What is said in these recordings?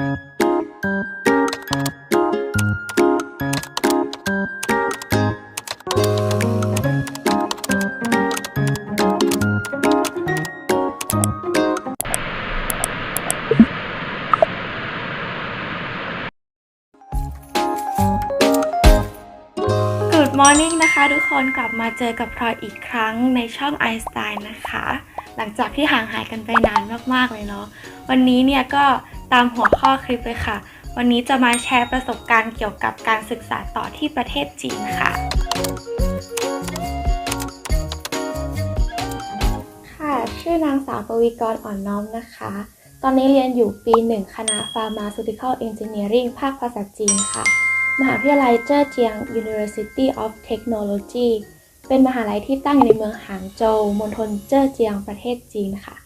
Good Morning นะคะทุกคนกลับมาเจอกับพลอยอีกครั้งในช่อง i n s t i n นะคะ หลังจากที่ห่างหายกันไปนานมากๆเลยเนาะวันนี้เนี่ยก็ ตามหัวข้อคลิปเลยค่ะ วันนี้จะมาแชร์ประสบการณ์เกี่ยวกับการศึกษาต่อที่ประเทศจีนค่ะ ค่ะ ชื่อนางสาวปวีกรอ่อนน้อมนะคะ ตอนนี้เรียนอยู่ปีหนึ่งคณะ Pharmaceutical Engineering ภาคภาษาจีนค่ะ มหาวิทยาลัยเจ้อเจียง University of Technology เป็นมหาลัยที่ตั้งอยู่ในเมืองหางโจว มณฑลเจ้อเจียงประเทศจีนค่ะ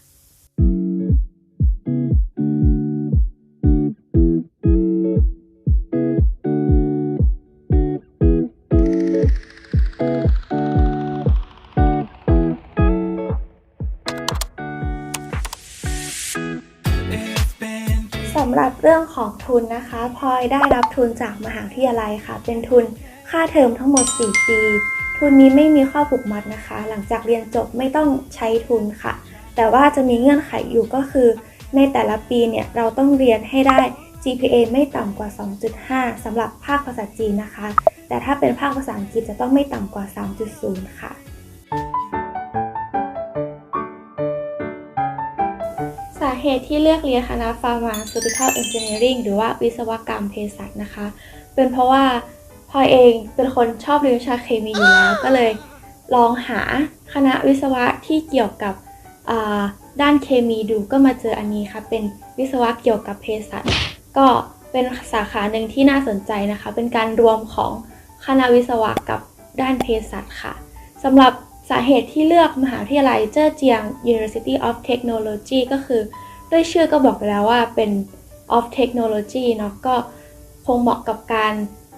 ทุนนะคะพลอยได้รับทุนจากมหาวิทยาลัยค่ะ เป็นทุนค่าเทอมทั้งหมด 4 ปี ทุนนี้ไม่มีข้อผูกมัดนะคะ หลังจากเรียนจบไม่ต้องใช้ทุนค่ะ แต่ว่าจะมีเงื่อนไขอยู่ก็คือ ในแต่ละปีเนี่ยเราต้องเรียนให้ได้ GPA ไม่ต่ำกว่า 2.5สำหรับภาคภาษาจีนนะคะ แต่ถ้าเป็นภาคภาษาอังกฤษจะต้องไม่ต่ำกว่า 3.0 ค่ะ เหตุที่เลือกเรียนคณะ Pharmaceutical Engineering หรือว่าวิศวกรรมเภสัชนะคะ เป็นเพราะว่าพลอยเองเป็นคนชอบเรียนวิชาเคมีอยู่แล้ว ก็เลยลองหาคณะวิศวะที่เกี่ยวกับด้านเคมีดูก็มาเจออันนี้ค่ะ เป็นวิศวะเกี่ยวกับเภสัชก็เป็นสาขาหนึ่งที่น่าสนใจนะคะ เป็นการรวมของคณะวิศวะกับด้านเภสัชค่ะสำหรับสาเหตุที่เลือกมหาวิทยาลัยเจ้อเจียง University of Technology ก็คือ ด้วยชื่อก็บอกแล้วว่าเป็น of Technology เนาะก็คงเหมาะกับการ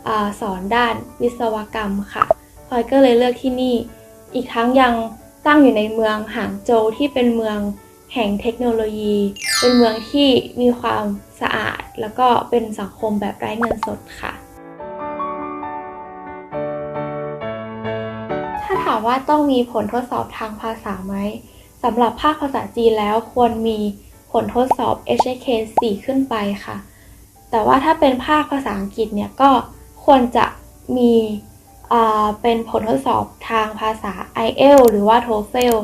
อาสอนด้านวิศวกรรมค่ะพลอยก็เลยเลือกที่นี่ อีกทั้งยังตั้งอยู่ในเมืองหางโจวที่เป็นเมืองแห่งเทคโนโลยี เป็นเมืองที่มีความสะอาด แล้วก็เป็นสังคมแบบไร้เงินสดค่ะ ถ้าถามว่าต้องมีผลทดสอบทางภาษาไหมสำหรับภาคภาษาจีนแล้วควรมี ลทดสอบ HSK 4 ขึ้นไปค่ะ แต่ว่าถ้าเป็นภาคภาษาอังกฤษเนี่ยก็ควรจะมีเป็นผลทดสอบทางภาษา IELTS หรือว่า TOEFL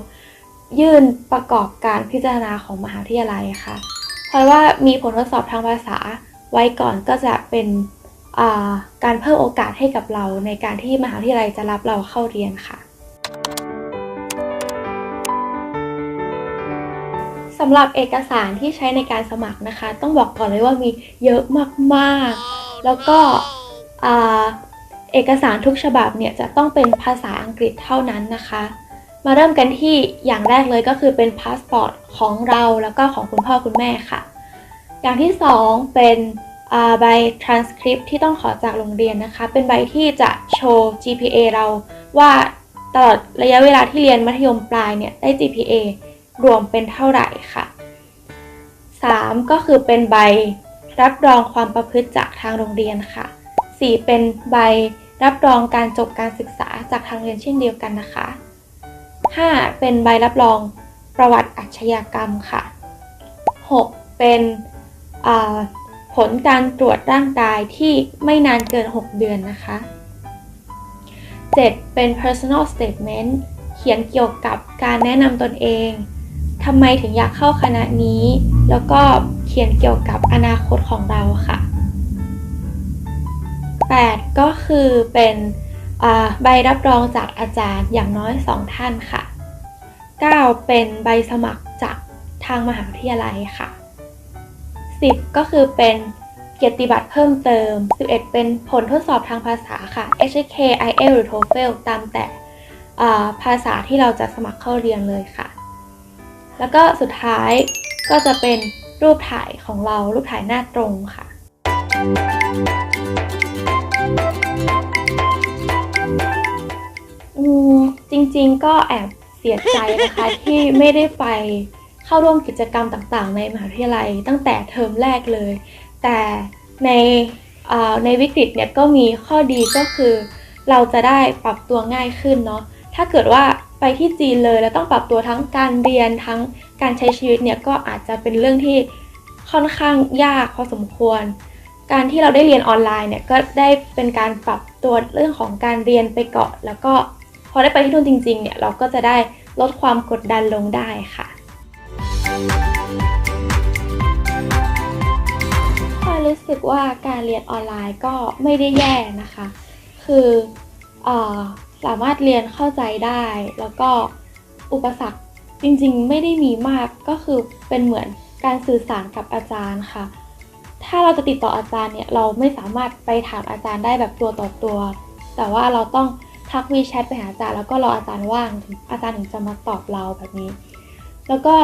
ยื่นประกอบการพิจารณาของมหาวิทยาลัยค่ะ เพราะว่ามีผลทดสอบทางภาษาไว้ก่อนก็จะเป็นการเพิ่มโอกาสให้กับเราในการที่มหาวิทยาลัยจะรับเราเข้าเรียนค่ะ สำหรับเอกสารที่ใช้ในการสมัครนะคะ ต้องบอกก่อนเลยว่ามีเยอะมากๆ แล้วก็อ่าเอกสารทุกฉบับเนี่ยจะต้องเป็นภาษาอังกฤษเท่านั้นนะคะ มาเริ่มกันที่อย่างแรกเลยก็คือเป็นพาสปอร์ตของเราแล้วก็ของคุณพ่อคุณแม่ค่ะ อย่างที่สองเป็นอ่าใบ transcript ที่ต้องขอจากโรงเรียนนะคะ เป็นใบที่จะโชว์ GPA เราว่าตลอดระยะเวลาที่เรียนมัธยมปลายเนี่ยได้ GPA รวมเป็นเท่าไหร่ค่ะ 3. ก็คือเป็นใบรับรองความประพฤติจากทางโรงเรียนค่ะ 4. เป็นใบรับรองการจบการศึกษาจากทางเรียนเช่นเดียวกันนะคะ 5. เป็นใบรับรองประวัติอาชญากรรมค่ะ 6. เป็นผลการตรวจร่างกายที่ไม่นานเกิน 6 เดือนนะคะ 7. เป็น personal statement เขียนเกี่ยวกับการแนะนำตนเอง ทำไมถึงอยากเข้าคณะนี้ แล้วก็เขียนเกี่ยวกับอนาคตของเราค่ะ 8. ก็คือเป็นใบรับรองจากอาจารย์อย่างน้อย 2 ท่านค่ะ 9. เป็นใบสมัครจากทางมหาวิทยาลัยค่ะ 10. ก็คือเป็นเกียรติบัตรเพิ่มเติม 11 เป็นผลทดสอบทางภาษาค่ะ HK IELTS หรือ TOEFL ตามแต่ภาษาที่เราจะสมัครเข้าเรียนเลยค่ะ แล้วก็สุดท้ายก็จะเป็นรูปถ่ายของเรารูปถ่ายหน้าตรงค่ะ อืมจริงๆก็แอบเสียใจนะคะที่ไม่ได้ไปเข้าร่วมกิจกรรมต่างๆ ในมหาวิทยาลัยตั้งแต่เทอมแรกเลย แต่ในในวิกฤตเนี่ยก็มีข้อดีก็คือ เราจะได้ปรับตัวง่ายขึ้นเนาะถ้าเกิดว่า ไปที่จีนเลยแล้วต้องปรับตัวทั้งการเรียนทั้งการใช้ชีวิตเนี่ยก็อาจจะเป็นเรื่องที่ค่อนข้างยากพอสมควร การที่เราได้เรียนออนไลน์เนี่ยก็ได้เป็นการปรับตัวเรื่องของการเรียนไปเก่อนแล้วก็พอได้ไปที่นู่นจริงๆเนี่ยเราก็จะได้ลดความกดดันลงได้ค่ะพอรู้สึกว่าการเรียนออนไลน์ก็ไม่ได้แย่นะคะ คือเออ สามารถเรียนเข้าใจได้ แล้วก็อุปสรรคจริงๆ ไม่ได้มีมากก็คือเป็นเหมือนการสื่อสารกับอาจารย์ค่ะ ถ้าเราจะติดต่ออาจารย์เนี่ยเราไม่สามารถไปถามอาจารย์ได้แบบตัวต่อตัว แต่ว่าเราต้องทักวีแชทไปหาอาจารย์แล้วก็รออาจารย์ว่างถึงอาจารย์ถึงจะมาตอบเราแบบนี้ แล้วก็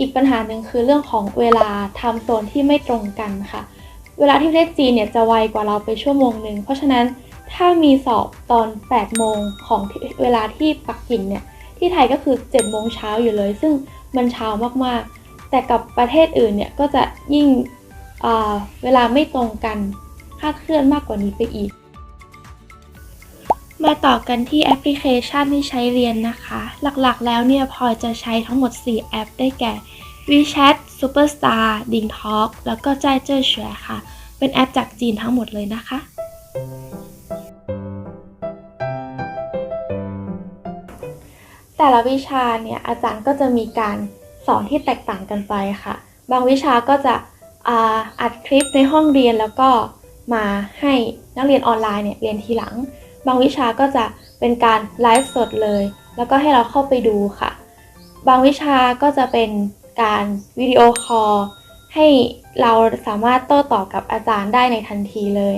อีกปัญหาหนึ่งคือเรื่องของเวลาทม์โซนที่ไม่ตรงกันค่ะ เวลาที่ประเทศจีนเนี่ยจะไวกว่าเราไปชั่วโมงหนึ่งเพราะฉะนั้น ถ้ามีสอบตอน 8 โมงของเวลาที่ปักกิ่งเนี่ย ที่ไทยก็คือ 7 โมงเช้าอยู่เลย ซึ่งมันเช้ามากๆ แต่กับประเทศอื่นเนี่ย ก็จะยิ่งเวลาไม่ตรงกันคาดเคลื่อนมากกว่านี้ไปอีก มาต่อกันที่แอปพลิเคชันที่ใช้เรียนนะคะ หลักๆแล้วเนี่ยพอยจะใช้ทั้งหมด 4 แอปได้แก่ WeChat Superstar DingTalk แล้วก็จ่ายเจ้อเฉวยค่ะ เป็นแอปจากจีนทั้งหมดเลยนะคะ แต่ละวิชาเนี่ยอาจารย์ก็จะมีการสอนที่แตกต่างกันไปค่ะ บางวิชาก็จะอ,อัดคลิปในห้องเรียนแล้วก็มาให้นักเรียนออนไลน์เนี่ยเรียนทีหลัง บางวิชาก็จะเป็นการไลฟ์สดเลย แล้วก็ให้เราเข้าไปดูค่ะ บางวิชาก็จะเป็นการวิดีโอคอลให้เราสามารถโต้ตอบกับอาจารย์ได้ในทันทีเลย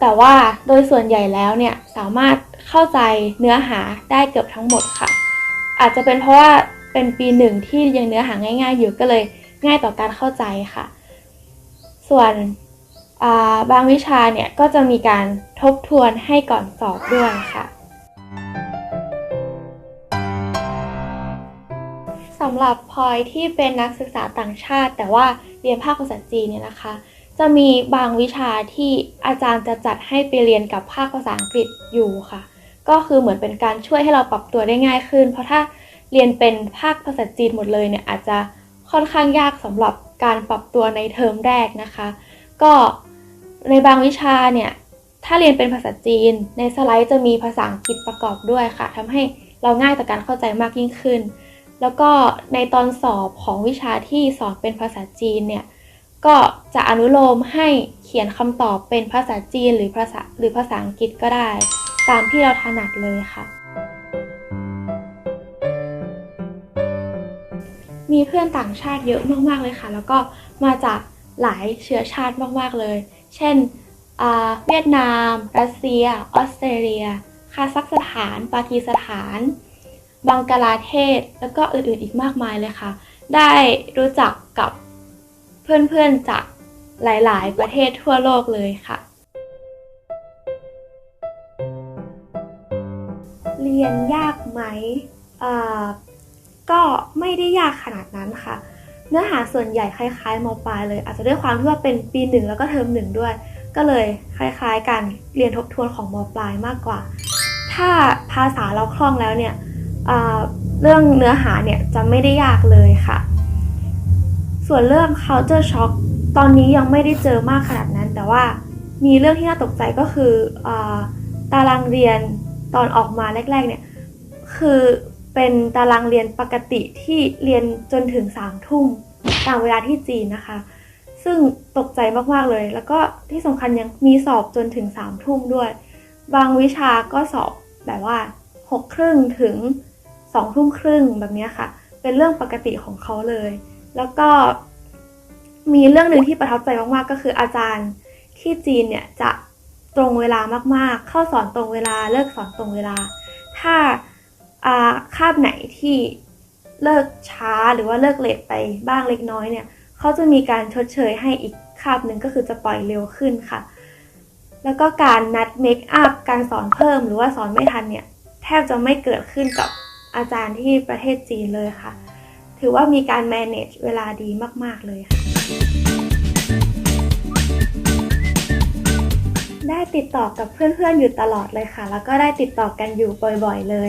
แต่ว่าโดยส่วนใหญ่แล้วเนี่ยสามารถเข้าใจเนื้อหาได้เกือบทั้งหมดค่ะ อาจจะเป็นเพราะว่าเป็นปีหนึ่งที่ยังเนื้อหาง่าย ๆ อยู่ก็เลยง่ายต่อการเข้าใจค่ะ ส่วนาบางวิชาเนี่ยก็จะมีการทบทวนให้ก่อนสอบด้วยค่ะสำหรับพลอยที่เป็นนักศึกษาต่างชาติ แต่ว่าเรียนภาคภาษาจีนเนี่ยนะคะ จะมีบางวิชาที่อาจารย์จะจัดให้ไปเรียนกับภาคภาษาอังกฤษอยู่ค่ะ ก็คือเหมือนเป็นการช่วยให้เราปรับตัวได้ง่ายขึ้น เพราะถ้าเรียนเป็นภาคภาษาจีนหมดเลยเนี่ยอาจจะค่อนข้างยากสำหรับการปรับตัวในเทอมแรกนะคะ ก็ในบางวิชาเนี่ยถ้าเรียนเป็นภาษาจีน ในสไลด์จะมีภาษาอังกฤษประกอบด้วยค่ะทำให้เราง่ายต่อการเข้าใจมากยิ่งขึ้น แล้วก็ในตอนสอบของวิชาที่สอนเป็นภาษาจีนเนี่ย ก็จะอนุโลมให้เขียนคำตอบเป็นภาษาจีนหรือภาษาหรือภาษาอังกฤษก็ได้ ตามที่เราถนัดเลยค่ะ มีเพื่อนต่างชาติเยอะมากๆเลยค่ะ แล้วก็มาจากหลายเชื้อชาติมากๆเลย เช่นเวียดนาม รัสเซีย ออสเตรเลีย คาซัคสถาน ปากีสถาน บังกลาเทศ แล้วก็อื่นๆอีกมากมายเลยค่ะ ได้รู้จักกับ เพื่อนๆจากหลายๆ ประเทศทั่วโลกเลยค่ะ เรียนยากไหมก็ไม่ได้ยากขนาดนั้นค่ะ เนื้อหาส่วนใหญ่คล้าย ๆมปลายเลย อาจจะด้วยความที่ว่าเป็นปีหนึ่งแล้วก็เทอมหนึ่งด้วย ก็เลยคล้ายๆกันเรียนทบทวนของมปลายมากกว่า ถ้าภาษาเราคล่องแล้วเนี่ยเรื่องเนื้อหาเนี่ยจะไม่ได้ยากเลยค่ะ ส่วนเรื่อง culture shock ตอนนี้ยังไม่ได้เจอมากขนาดนั้น แต่ว่ามีเรื่องที่น่าตกใจก็คืออตารางเรียนตอนออกมาแรกๆเนี่ยคือเป็นตารางเรียนปกติที่เรียนจนถึง3ามทุ่มตามเวลาที่จีนนะคะ ซึ่งตกใจมากๆเลย แล้วก็ที่สำคัญยังมีสอบจนถึง3ามทุ่มด้วย บางวิชาก็สอบแบบว่า6กครึ่งถึง2องทุ่มครึ่งแบบนี้ค่ะ เป็นเรื่องปกติของเขาเลย แล้วก็มีเรื่องหนึ่งที่ประทับใจมากๆ ก็คืออาจารย์ที่จีนเนี่ยจะตรงเวลามากๆ เข้าสอนตรงเวลาเลิกสอนตรงเวลา ถ้าอาคาบไหนที่เลิกช้าหรือว่าเลิกเลทไปบ้างเล็กน้อยเนี่ยเขาจะมีการชดเชยให้อีกคาบหนึ่งก็คือจะปล่อยเร็วขึ้นค่ะ แล้วก็การนัดเมคอัพการสอนเพิ่มหรือว่าสอนไม่ทันเนี่ยแทบจะไม่เกิดขึ้นกับอาจารย์ที่ประเทศจีนเลยค่ะ ถือว่ามีการ manage เวลาดีมาก ๆ เลยค่ะ ได้ติดต่อกับเพื่อน ๆ อยู่ตลอดเลยค่ะ แล้วก็ได้ติดต่อกันอยู่บ่อย ๆ เลย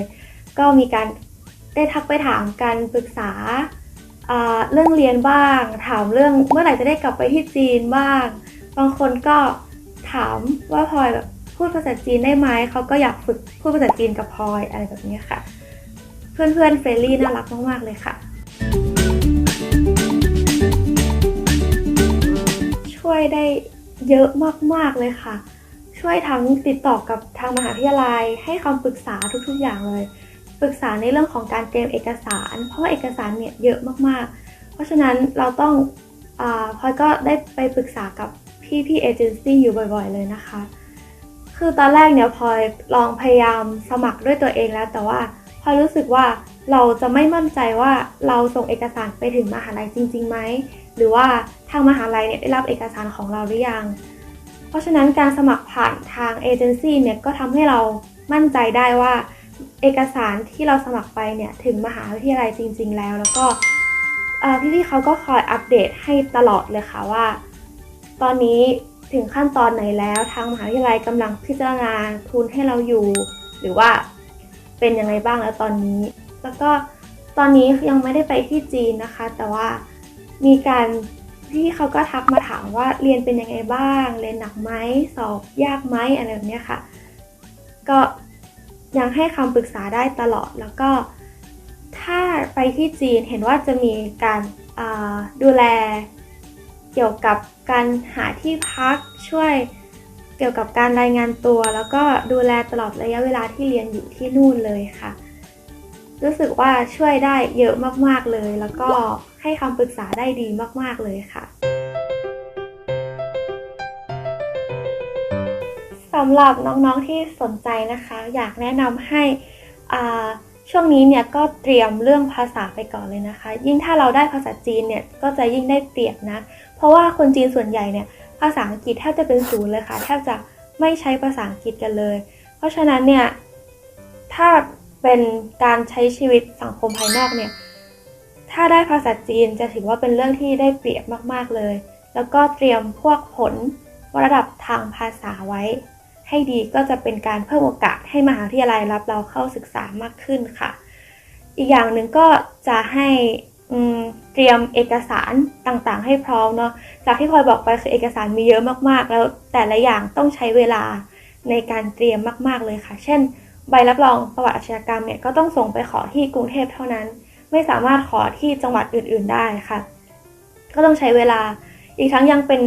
ก็มีการได้ทักไปถามกันปรึกษาอ่าเรื่องเรียนบ้าง ถามเรื่องเมื่อไหร่จะได้กลับไปที่จีนบ้าง บางคนก็ถามว่าพลอยแบบพูดภาษาจีนได้ไหม เขาก็อยากฝึกพูดภาษาจีนกับพลอยอะไรแบบนี้ค่ะ เพื่อนๆเฟรนลี่น่ารักมากๆเลยค่ะ วยได้เยอะมากๆเลยค่ะ ช่วยทั้งติดต่อกับทางมหาวิทยาลัย ให้คำปรึกษาทุกๆอย่างเลย ปรึกษาในเรื่องของการเตรียมเอกสาร เพราะว่าเอกสารเนี่ยเยอะมากๆ เพราะฉะนั้นเราต้องอพลอยก็ได้ไปปรึกษากับพี่พี่เอเจนซี่อยู่บ่อยๆเลยนะคะ คือตอนแรกเนี่ยพลอยลองพยายามสมัครด้วยตัวเองแล้ว แต่ว่าพลอยรู้สึกว่าเราจะไม่มั่นใจว่าเราส่งเอกสารไปถึงมหาลัยจริงๆไหมหรือว่า ทางมหาลัยเนี่ยได้รับเอกสารของเราหรือยัง เพราะฉะนั้นการสมัครผ่านทางเอเจนซี่เนี่ยก็ทำให้เรามั่นใจได้ว่าเอกสารที่เราสมัครไปเนี่ยถึงมหาวิทยาลัยจริง ๆ แล้ว แล้วก็เอ่พี่ๆเขาก็คอยอัปเดตให้ตลอดเลยค่ะว่า ตอนนี้ถึงขั้นตอนไหนแล้วทางมหาวิทยาลัยกำลังพิจารณาทุนให้เราอยู่ หรือว่าเป็นยังไงบ้างแล้วตอนนี้ แล้วก็ตอนนี้ยังไม่ได้ไปที่จีนนะคะ แต่ว่ามีการ พี่เขาก็ทักมาถามว่าเรียนเป็นยังไงบ้าง เรียนหนักไหมสอบยากไหมอะไรแบบนี้ค่ะ ก็ยังให้คำปรึกษาได้ตลอดแล้วก็ถ้าไปที่จีนเห็นว่าจะมีการาดูแลเกี่ยวกับการหาที่พักช่วยเกี่ยวกับการรายงานตัว แล้วก็ดูแลตลอดระยะเวลาที่เรียนอยู่ที่นู่นเลยค่ะ รู้สึกว่าช่วยได้เยอะมาก ๆ เลยแล้วก็ ให้คำปรึกษาได้ดีมาก ๆ เลยค่ะสำหรับน้องๆที่สนใจนะคะ อยากแนะนำให้อ่าช่วงนี้เนี่ยก็เตรียมเรื่องภาษาไปก่อนเลยนะคะ ยิ่งถ้าเราได้ภาษาจีนเนี่ยก็จะยิ่งได้เปรียบนะ เพราะว่าคนจีนส่วนใหญ่เนี่ยภาษาอังกฤษแทบจะเป็นศูนย์เลยค่ะแทบจะไม่ใช้ภาษาอังกฤษกันเลย เพราะฉะนั้นเนี่ยถ้าเป็นการใช้ชีวิตสังคมภายนอกเนี่ย ถ้าได้ภาษาจีนจะถือว่าเป็นเรื่องที่ได้เปรียบมากๆเลย แล้วก็เตรียมพวกผลระดับทางภาษาไว้ ให้ดีก็จะเป็นการเพิ่มโอกาสให้มหาวิทยาลัยรับเราเข้าศึกษามากขึ้นค่ะ อีกอย่างหนึ่งก็จะให้เตรียมเอกสารต่างๆ ให้พร้อมเนาะ จากที่พลอยบอกไปคือเอกสารมีเยอะมากๆ แล้วแต่ละอย่างต้องใช้เวลาในการเตรียมมาก ๆเลยค่ะ เช่น ใบรับรองประวัติอาชญากรรมเนี่ยก็ต้องส่งไปขอที่กรุงเทพเท่านั้น ไม่สามารถขอที่จังหวัดอื่น ๆได้ค่ะ ก็ต้องใช้เวลา อีกทั้งยังเป็น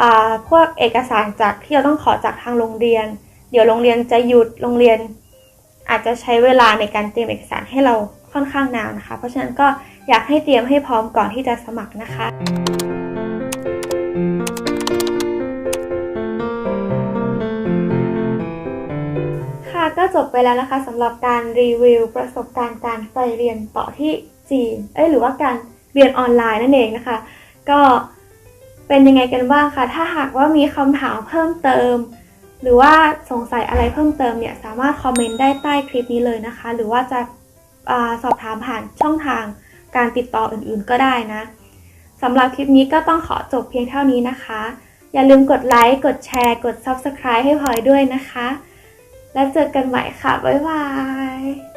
อ่าพวกเอกสารจากที่เราต้องขอจากทางโรงเรียน เดี๋ยวโรงเรียนจะหยุดโรงเรียน อาจจะใช้เวลาในการเตรียมเอกสารให้เราค่อนข้างนานนะคะ เพราะฉะนั้นก็อยากให้เตรียมให้พร้อมก่อนที่จะสมัครนะคะ ก็จบไปแล้วนะคะสำหรับการรีวิว ประสบการณ์การไปเรียนต่อที่จีน เอ้ยหรือว่าการเรียนออนไลน์นั่นเองนะคะ ก็เป็นยังไงกันบ้างคะถ้าหากว่ามีคำถามเพิ่มเติม หรือว่าสงสัยอะไรเพิ่มเติมเนี่ยสามารถคอมเมนต์ได้ใต้คลิปนี้เลยนะคะ หรือว่าจะอาสอบถามผ่านช่องทางการติดต่ออื่นๆก็ได้นะสำหรับคลิปนี้ก็ต้องขอจบเพียงเท่านี้นะคะ อย่าลืมกดไลค์ กดแชร์ กด Subscribe ให้พลอยด้วยนะคะ แล้วเจอกันใหม่ค่ะ บ๊ายบาย